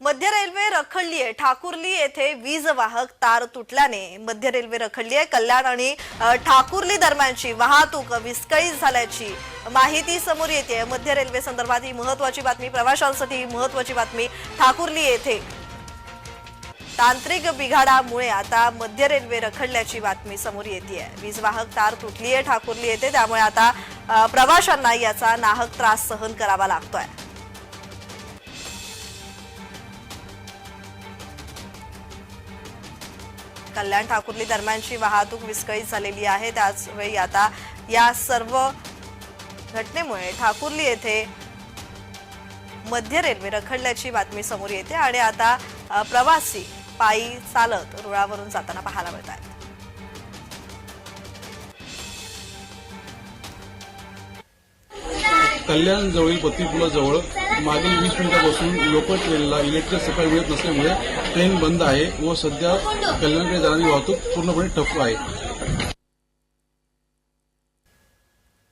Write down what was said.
मध्य रेल्वे रखडली आहे ठाकुर्ली येथे वीज वाहक तार तुटल्याने मध्य रेल्वे रखडली आहे कल्याण आणि ठाकुर्ली दरम्यानची वाहतूक विस्कळीत झाल्याची माहिती समोर येते मध्य रेल्वे संदर्भात ही महत्वाची बातमी प्रवाशांसाठी ही महत्वाची बातमी ठाकुर्ली येथे. तांत्रिक बिघाडामुळे आता मध्य रेल्वे रखडल्याची बातमी समोर येते वीज वाहक तार तुटली आहे ठाकुर्ली येथे. त्यामुळे आता प्रवाशांना याचा नाहक त्रास सहन करावा लागतोय. कल्याण ठाकुर्ली दरम्यानची वाहतूक विस्कळीत झालेली आहे. त्याचवेळी आता या सर्व घटनेमुळे ठाकुर्ली येथे मध्य रेल्वे रखडल्याची बातमी समोर येते आणि आता प्रवासी पायी चालत रुळावरून जाताना पाहायला मिळत आहेत कल्याण जवळील मागील वीस मिनिटापासून लोकल ट्रेनला इलेक्ट्रिक सकाळी मिळत नसल्यामुळे ट्रेन बंद आहे व सध्या कल्याणकडे जाणारी वाहतूक पूर्णपणे ठप्प आहे.